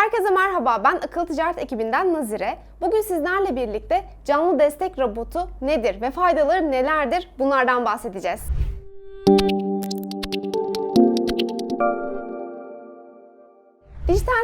Herkese merhaba, ben Akıl Ticaret ekibinden Nazire. Bugün sizlerle birlikte canlı destek robotu nedir ve faydaları nelerdir bunlardan bahsedeceğiz.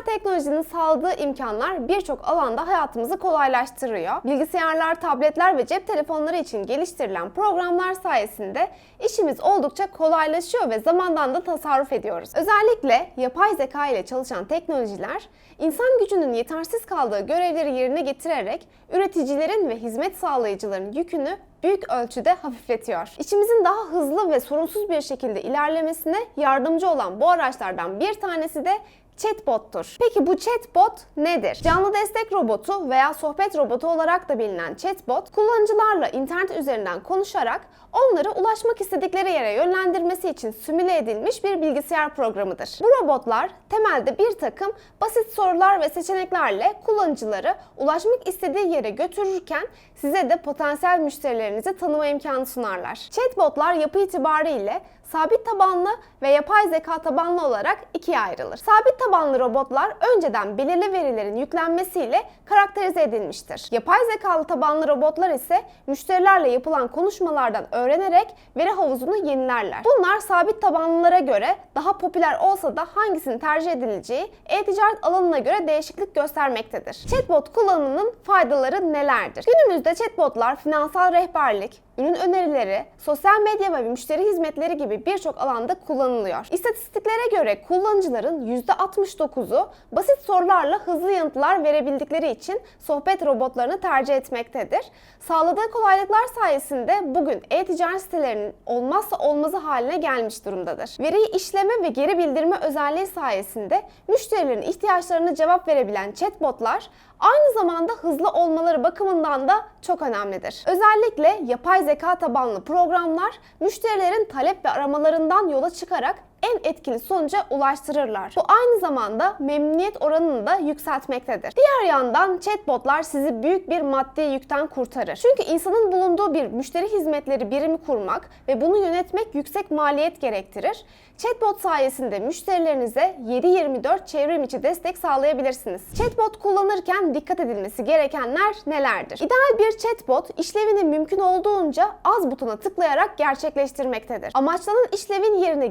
Teknolojinin sağladığı imkanlar birçok alanda hayatımızı kolaylaştırıyor. Bilgisayarlar, tabletler ve cep telefonları için geliştirilen programlar sayesinde işimiz oldukça kolaylaşıyor ve zamandan da tasarruf ediyoruz. Özellikle yapay zeka ile çalışan teknolojiler insan gücünün yetersiz kaldığı görevleri yerine getirerek üreticilerin ve hizmet sağlayıcıların yükünü büyük ölçüde hafifletiyor. İşimizin daha hızlı ve sorunsuz bir şekilde ilerlemesine yardımcı olan bu araçlardan bir tanesi de chatbot'tur. Peki bu chatbot nedir? Canlı destek robotu veya sohbet robotu olarak da bilinen chatbot, kullanıcılarla internet üzerinden konuşarak onları ulaşmak istedikleri yere yönlendirmesi için simüle edilmiş bir bilgisayar programıdır. Bu robotlar temelde bir takım basit sorular ve seçeneklerle kullanıcıları ulaşmak istediği yere götürürken size de potansiyel müşterilerinizi tanıma imkanı sunarlar. Chatbotlar yapı itibariyle sabit tabanlı ve yapay zeka tabanlı olarak ikiye ayrılır. Sabit tabanlı robotlar önceden belirli verilerin yüklenmesiyle karakterize edilmiştir. Yapay zekalı tabanlı robotlar ise müşterilerle yapılan konuşmalardan öğrenerek veri havuzunu yenilerler. Bunlar sabit tabanlılara göre daha popüler olsa da hangisinin tercih edileceği e-ticaret alanına göre değişiklik göstermektedir. Chatbot kullanımının faydaları nelerdir? Günümüzde chatbotlar finansal rehberlik, ürün önerileri, sosyal medya ve müşteri hizmetleri gibi birçok alanda kullanılıyor. İstatistiklere göre kullanıcıların %69'u basit sorularla hızlı yanıtlar verebildikleri için sohbet robotlarını tercih etmektedir. Sağladığı kolaylıklar sayesinde bugün e-ticaret sitelerinin olmazsa olmazı haline gelmiş durumdadır. Veriyi işleme ve geri bildirme özelliği sayesinde müşterilerin ihtiyaçlarına cevap verebilen chatbotlar aynı zamanda hızlı olmaları bakımından da çok önemlidir. Özellikle yapay zeka tabanlı programlar müşterilerin talep ve aramalarından yola çıkarak en etkili sonuca ulaştırırlar. Bu aynı zamanda memnuniyet oranını da yükseltmektedir. Diğer yandan chatbotlar sizi büyük bir maddi yükten kurtarır. Çünkü insanın bulunduğu bir müşteri hizmetleri birimi kurmak ve bunu yönetmek yüksek maliyet gerektirir. Chatbot sayesinde müşterilerinize 7-24 çevrim içi destek sağlayabilirsiniz. Chatbot kullanırken dikkat edilmesi gerekenler nelerdir? İdeal bir chatbot işlevini mümkün olduğunca az butona tıklayarak gerçekleştirmektedir. Amaçlanan işlevin yerine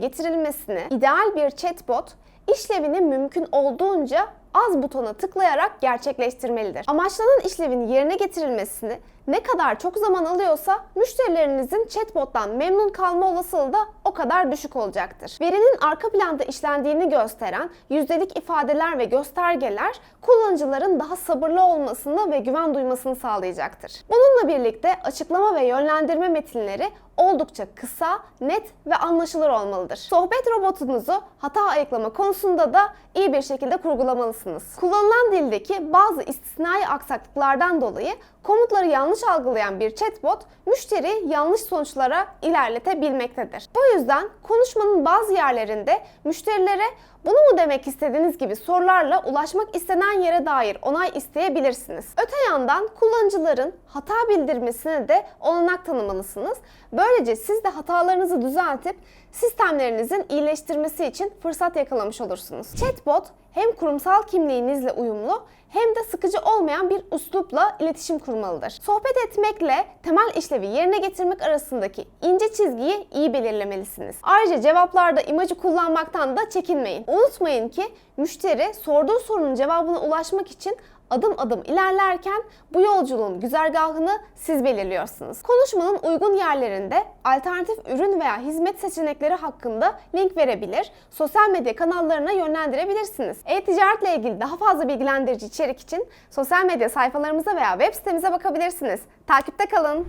getirilmesini ideal bir chatbot işlevini mümkün olduğunca az butona tıklayarak gerçekleştirmelidir. Amaçlanan işlevin yerine getirilmesini ne kadar çok zaman alıyorsa müşterilerinizin chatbot'tan memnun kalma olasılığı da o kadar düşük olacaktır. Verinin arka planda işlendiğini gösteren yüzdelik ifadeler ve göstergeler kullanıcıların daha sabırlı olmasını ve güven duymasını sağlayacaktır. Bununla birlikte açıklama ve yönlendirme metinleri oldukça kısa, net ve anlaşılır olmalıdır. Sohbet robotunuzu hata ayıklama konusunda da iyi bir şekilde kurgulamalısınız. Kullanılan dildeki bazı istisnai aksaklıklardan dolayı komutları yanlış algılayan bir chatbot müşteri yanlış sonuçlara ilerletebilmektedir. Bu yüzden konuşmanın bazı yerlerinde müşterilere bunu mu demek istediğiniz gibi sorularla ulaşmak istenen yere dair onay isteyebilirsiniz. Öte yandan kullanıcıların hata bildirmesine de olanak tanımalısınız. Böylece siz de hatalarınızı düzeltip sistemlerinizin iyileştirmesi için fırsat yakalamış olursunuz. Chatbot hem kurumsal kimliğinizle uyumlu hem de sıkıcı olmayan bir üslupla iletişim kurmalıdır. Sohbet etmekle temel işlevi yerine getirmek arasındaki ince çizgiyi iyi belirlemelisiniz. Ayrıca cevaplarda imajı kullanmaktan da çekinmeyin. Unutmayın ki müşteri sorduğu sorunun cevabına ulaşmak için adım adım ilerlerken bu yolculuğun güzergahını siz belirliyorsunuz. Konuşmanın uygun yerlerinde alternatif ürün veya hizmet seçenekleri hakkında link verebilir, sosyal medya kanallarına yönlendirebilirsiniz. E-ticaretle ilgili daha fazla bilgilendirici içerik için sosyal medya sayfalarımıza veya web sitemize bakabilirsiniz. Takipte kalın.